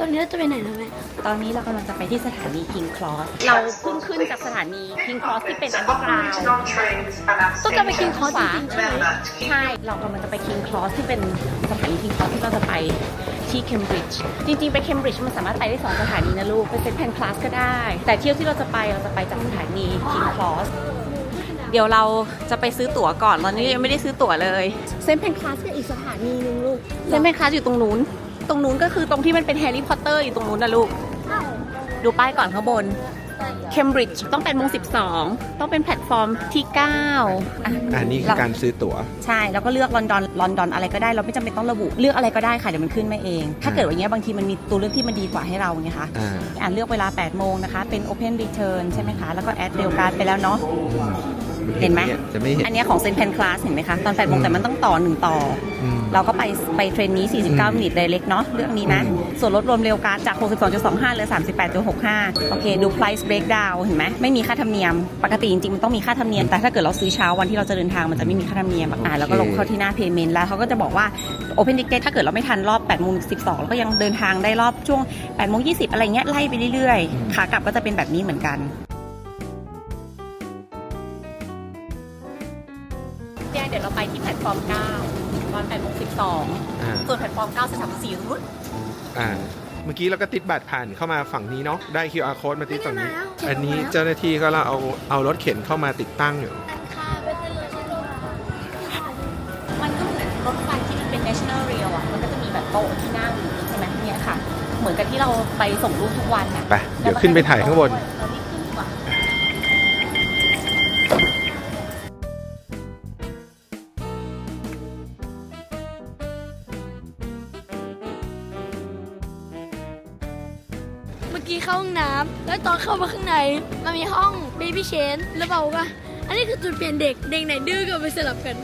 ตอนนี้เราจะไปไหนนะแม่ตอนนี้เรากำลังจะไปที่สถานี King Cross เราเพิ่งขึ้นจากสถานี King Cross ที่เป็นอันเดอร์กราวต้องจะไปกินคอร์สจริงๆใช่ไหมใช่ เรากำลังจะไป King Cross ที่เป็นสถานี King Cross ที่เราจะไปที่ Cambridge จริงๆ ไป Cambridge มันสามารถไปได้สองสถานีนะลูก ไปเซนต์แพนคลาสก็ได้ แต่เที่ยวที่เราจะไปเราจะไปจากสถานี King Cross เดี๋ยวเราจะไปซื้อตั๋วก่อน ตอนนี้ยังไม่ได้ซื้อตั๋วเลย เซนต์แพนคลาสก็อีกสถานีนึงลูก เซนต์แพนคลาสอยู่ตรงนู้น ตรงนู้นก็คือตรงที่มันเป็นแฮร์รี่พอตเตอร์อยู่ตรงนู้นนะลูก ดูป้ายก่อนข้างบนเคมบริดจ์ต้องเป็นโมง12 ต้องเป็นแพลตฟอร์มที่9อะอันนี้คือการซื้อตั๋ว ใช่ แล้วก็เลือกลอนดอน ลอนดอนอะไรก็ได้ เราไม่จำเป็นต้องระบุ เลือกอะไรก็ได้ค่ะ เดี๋ยวมันขึ้นมาเอง ถ้าเกิดว่าอย่างเงี้ยบางทีมันมีตัวเลือกที่มันดีกว่าให้เราไงคะ อ่า อ่านเลือกเวลา 8 โมงนะคะ เป็น Open Return ใช่ไหมคะ แล้วก็แอดเร็วการ์ดไปแล้วเนาะ เห็นไหม จะไม่เห็น อันเนี้ยของเซน t ์แพนคลาสเห็นไหมคะ ตอน8โมงแต่มันต้องต่อ1ต่อ อืม เราก็ไปไปเทรนนี้ 49 มินิทเลยเล็กเนาะเรื่องนี้นะ ส่วนลดรวมเร็วการดจาก 62.25เหลือ 38.65 โอเค ดู price breakdown เห็นไหมไม่มีค่าธรรมเนียม ปกติจริงๆ มันต้องมีค่าธรรมเนียม แต่ถ้าเกิดเราซื้อเช้าวันที่เราจะเดินทางมันจะไม่มีค่าธรรมเนียมอ่าแล้วก็ลงเข้าที่หน้า payment แล้วเขาก็จะบอกว่า open ticket ถ้าเกิดเราไม่ทันรอบ8โมง12เราก็ยังเดินทางได้รอบช่วง8โมง20 อะไรเงี้ยไล่ไปเรื่อยๆขากลับก็จะเป็นแบบนี้เหมือนกันเนี่ยเดี๋ยวเราไปที่แพลตฟอร์ม9 ตอน8โมง12อ่า ส่วนแพลตฟอร์ม9สถานีอยู่ตรงนู้นอ่า เมื่อกี้เราก็ติดบัตรผ่านเข้ามาฝั่งนี้เนาะ ได้ QR code มาติดฝั่งนี้ไม่ได้มาแล้วอันนี้เจ้าหน้าที่ก็เราเอาเอารถเข็นเข้ามาติดตั้งอยู่ค่ะไปเจอเลยใช่ไหมมันก็เหมือนรถไฟที่มันเป็น national rail อะ มันก็จะมีแบบโต๊ะที่นั่งใช่ไหมเนี่ยค่ะ เหมือนกับที่เราไปส่งลูกทุกวันน่ะไปเดี๋ยวขึ้นไปถ่ายข้างบนเรารีบขึ้นดี กี้เข้าห้องน้ำแล้วตอนเข้ามาข้างในมันมีห้อง baby chain แล้วบอกว่าอันนี้คือจุดเปลี่ยนเด็ก เด็กไหนดื้อก็ไปสลับกัน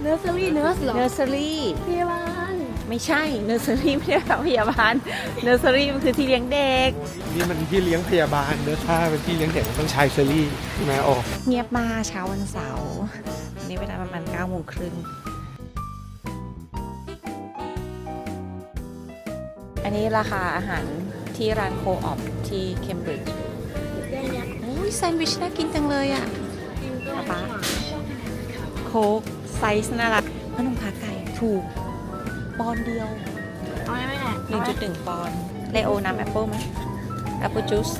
เนอร์เซอรี่เนอร์สหรอ nursery พยาบาลไม่ใช่ nursery ไม่ได้แบบพยาบาล nursery มันคือที่เลี้ยงเด็ก นี่มันที่เลี้ยงพยาบาลเนอะถ้าเป็นที่เลี้ยงเด็กมันต้องใช้เซอรี่ใช่ไหมโอ้เงียบมากเช้าวันเสาร์วันนี้เวลาประมาณ9โมงครึ่ง อันนี้ราคาอาหารที่ร้านโคออปที่เคมบริดจ์ได้เนี่ยโอ้ยแซนด์วิชน่ากินจังเลยอะป๊าโค้กไซส์น่ารักขนมขาไก่ถูก ปอนด์เดียวเอาไหมแม่1.1ปอนด์เลโอน้ำแอปเปิลไหมแอปเปิลจูส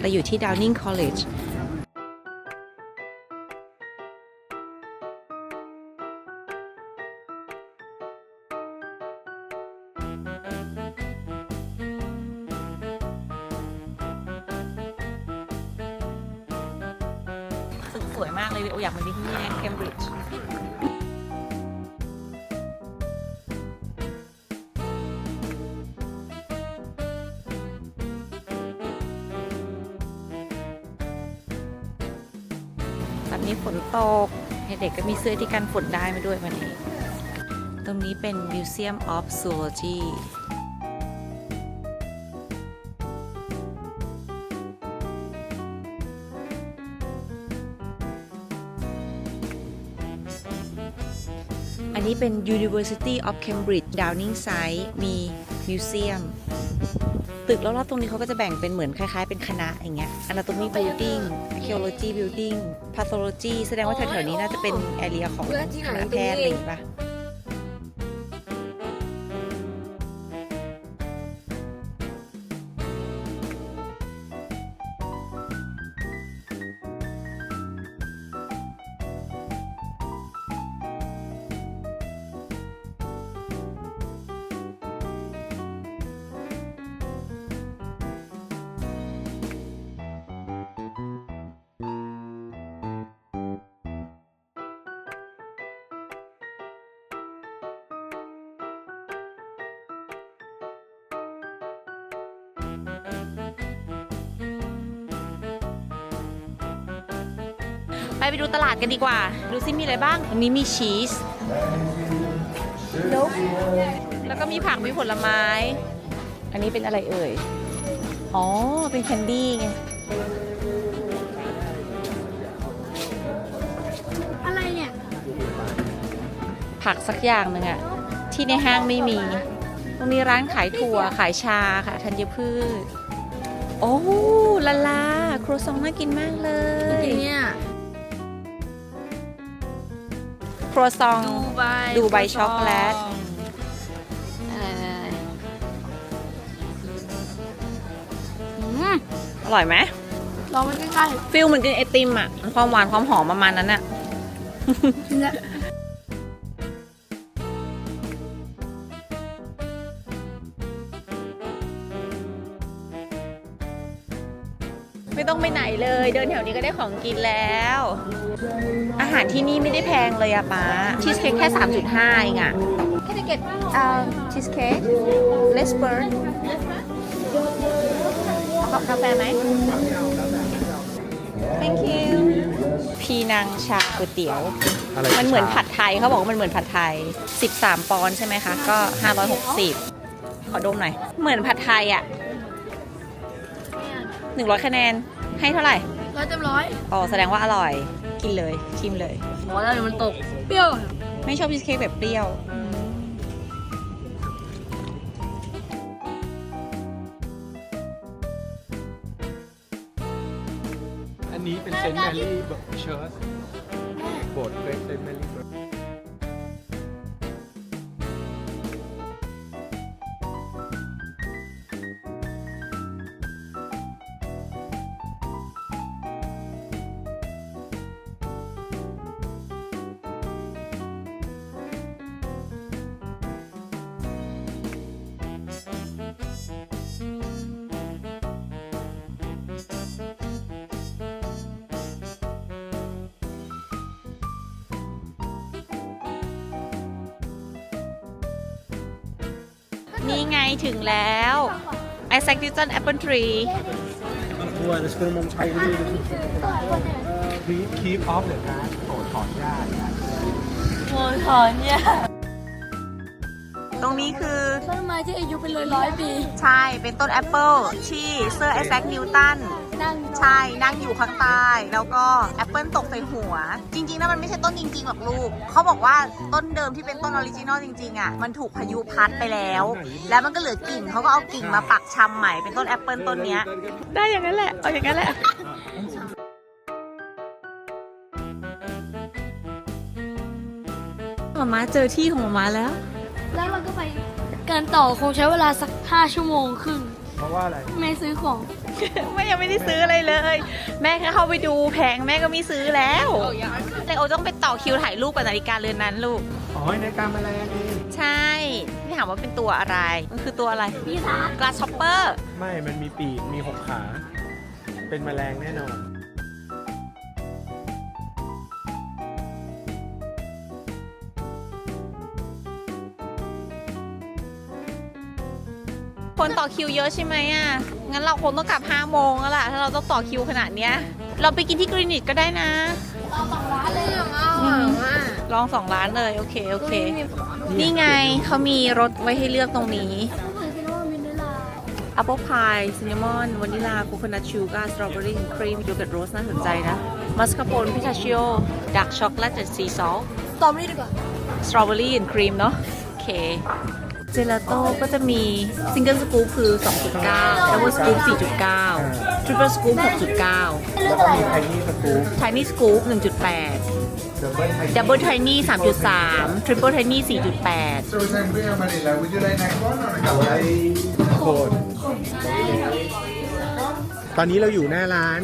เราอยู่ที่ Downing College สวยมากเลยโออยากมาที่นี่เคมบริดจ์ ด็กก็มีเสื้อที่กันฝนได้มาด้วยวันนี้ ตรงนี้เป็น Museum of Zoology นี้เป็น University of Cambridge Downing Site มีมิวเซียมตึกรอบๆตรงนี้เขาก็จะแบ่งเป็นเหมือนคล้ายๆเป็นคณะอย่างเงี้ย Anatomy Building Archaeology Building Pathology แสดงว่าแถวๆนี้น่าจะเป็นแอเรียของคณะแพทย์อะไรอย่างงี้ปะ ไปไปดูตลาดกันดีกว่า ดูซิมีอะไรบ้างอันนี้มีชีสแล้วก็มีผักมีผลไม้ อันนี้เป็นอะไรเอ่ย อ๋อ เป็นแคนดี้ไง อะไรเนี่ย ผักสักอย่างหนึ่งอะที่ในห้างไม่มี ตรงนี้ร้านขายถั่วขายชาค่ะธัญพืช โอ้ลาลา ครัวซองน่ากินมากเลยเนี่ย รัวซองดูใบดูใบช็อกโกแลตอะไรอืมอร่อยไหมลองไปใกล้ฟิลเหมือนกินไอติมอะความหวานความหอมประมาณนั้นอะๆกินแล้วไม่ต้องไปไหนเลย เดินแถวนี้ก็ได้ของกินแล้ว อาหารที่นี่ไม่ได้แพงเลยอะป๊าชีสเค้กแค่ 3.5 เองอะ Can I get um cheesecake less burn เอากาแฟไหม Thank you พีนังชาก๋วยเตี๋ยว อะไรมันเหมือนผัดไทยเขาบอกว่ามันเหมือนผัดไทย 13 ปอนด์ใช่ไหมคะ ก็ 560 ขอดมหน่อย เหมือนผัดไทยอะ100 คะแนน ให้เท่าไหร่ ร้อยเต็มร้อย อ๋อ แสดงว่าอร่อย กินเลยชิมเลยร้อยแล้วเดี๋ยวมันตก เปรี้ยว ไม่ชอบชีสเค้กแบบเปรี้ยว อันนี้เป็นเซนต์แมรี่เชิร์ช นี่ไงถึงแล้ว Isaac Newton Apple Tree ตัวจะคือมุมชัยก็ดีคีคีปออฟเดอะการ์ดโปรดถอนหญ้าโอ้ยถอนเนี่ยตรงนี้คือ ต้นไม้ที่อายุเป็นร้อยร้อยๆปี ใช่ เป็นต้นแอปเปิลที่เซอร์ไอแซคนิวตัน นั่งใช่นั่งอยู่ข้างใต้ แล้วก็แอปเปิลตกใส่หัว จริงๆนะมันไม่ใช่ต้นจริงๆหรอกลูกเขาบอกว่าต้นเดิมที่เป็นต้นออริจินอลจริงๆอะมันถูกพายุพัดไปแล้ว แล้วมันก็เหลือกิ่งเขาก็เอากิ่งมาปักชำใหม่เป็นต้นแอปเปิลต้นเนี้ย ได้อย่างนั้นแหละเอาอย่างนั้นแหละมามาเจอที่ของมามาแล้ว แล้วเราก็ไปกันต่อคงใช้เวลาสักห้าชั่วโมงครึ่งเพราะว่าอะไร ไม่ซื้อของ แม่ยังไม่ได้ซื้ออะไรเลย แม่แค่เข้าไปดูแพงแม่ก็ไม่ซื้อแล้วเลยโอต้องไปต่อคิวถ่ายรูปกับนาฬิกาเรือนนั้นลูก อ๋อในการมาแรงเองใช่พี่ถามว่าเป็นตัวอะไร มันคือตัวอะไรพี่คะกราสช็อปเปอร์ ไม่ มันมีปีก มีหกขา เป็นแมลงแน่นอนคนต่อคิวเยอะใช่ไหมอะ งั้นเราคงต้องกลับ5โมงแล้วล่ะ ถ้าเราต้องต่อคิวขนาดเนี้ย เราไปกินที่กรีนิชก็ได้นะเอาสองร้านเลยเหรอเอาอืมอะลองสองร้านเลย โอเค โอเค นี่ไงเขามีรสไว้ให้เลือกตรงนี้ก็เหมือนที่ว่ามินเดลา Apple Pie ซินนามอนวานิลาโคโคนัทชูการ์สตรอเบอรี่ครีมโยเกิร์ตโรสน่าสนใจนะมัสคาโปนพิทาชิโอดักช็อกโกแลตซีซอลตอบไม่ดีกว่าสตรอเบอรี่ครีมเนาะโอเค เจลาโต้ก็จะมีซิงเกิลสกู๊ปคือ 2.9 ดับเบิลสกู๊ป4.9 ทริปเปิลสกู๊ป6.9 แล้วก็มีไทนี่สกู๊ปไทนี่สกู๊ป1.8ดับเบิลไทนี่ดับเบิลไทนี่3.3ทริปเปิลไทนี่4.8 So Sangria Manila, would you like next one or next one? โคนตอนนี้เราอยู่หน้าร้าน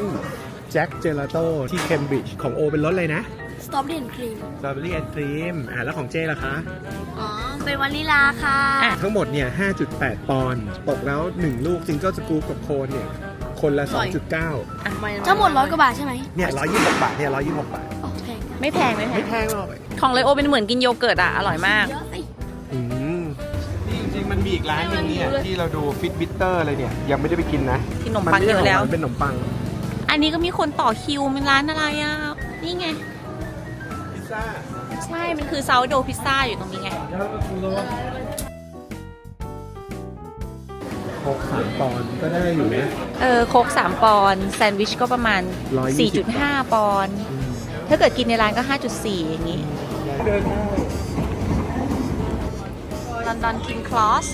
แจ็คเจลาโต้ที่เคมบริดจ์ของโอเป็นรสเลยนะ สตรอเบอรี่ครีม สตรอเบอรี่แอนด์ครีม อ่าแล้วของเจล่ะคะ อ๋อ เป็นวานิลาค่ะอะ ทั้งหมดเนี่ย 5.8 ปอนด์ ตกแล้ว 1 ลูกซิงเกิลสกู๊ปกับโคนเนี่ย คนละ 2.9 ทั้งหมดร้อยกว่าบาทใช่ไหมเนี่ย 126 บาท เนี่ย 126 บาท โอเคไม่แพงไม่แพไม่ง แพงหรอกของเลโอเป็นเหมือนกินโยเกิร์ตอะอร่อยมาก เยอะสิ อืมนี่จริงๆมันมีอีกร้านหนึงเนี่ยที่เราดูฟิตบิตเตอร์อะไรเนี่ย ยังไม่ได้ไปกินนะที่ขนมปังเยอะแล้วมันเป็นขนมปัง อันนี้ก็มีคนต่อคิวเป็นร้านอะไรอะ นี่ไง พิซซ่า ใช่ มันคือซาวโดพิซซ่าอยู่ตรงนี้ไงโคกสามปอนด์ก็ได้อยู่นะ เออโคก3ปอนด์แซนด์วิชก็ประมาณ 120 4.5 ปอนด์อืมถ้าเกิดกินในร้านก็ 5.4 อย่างนี้ เดินได้ลอนดอนคิงคลอส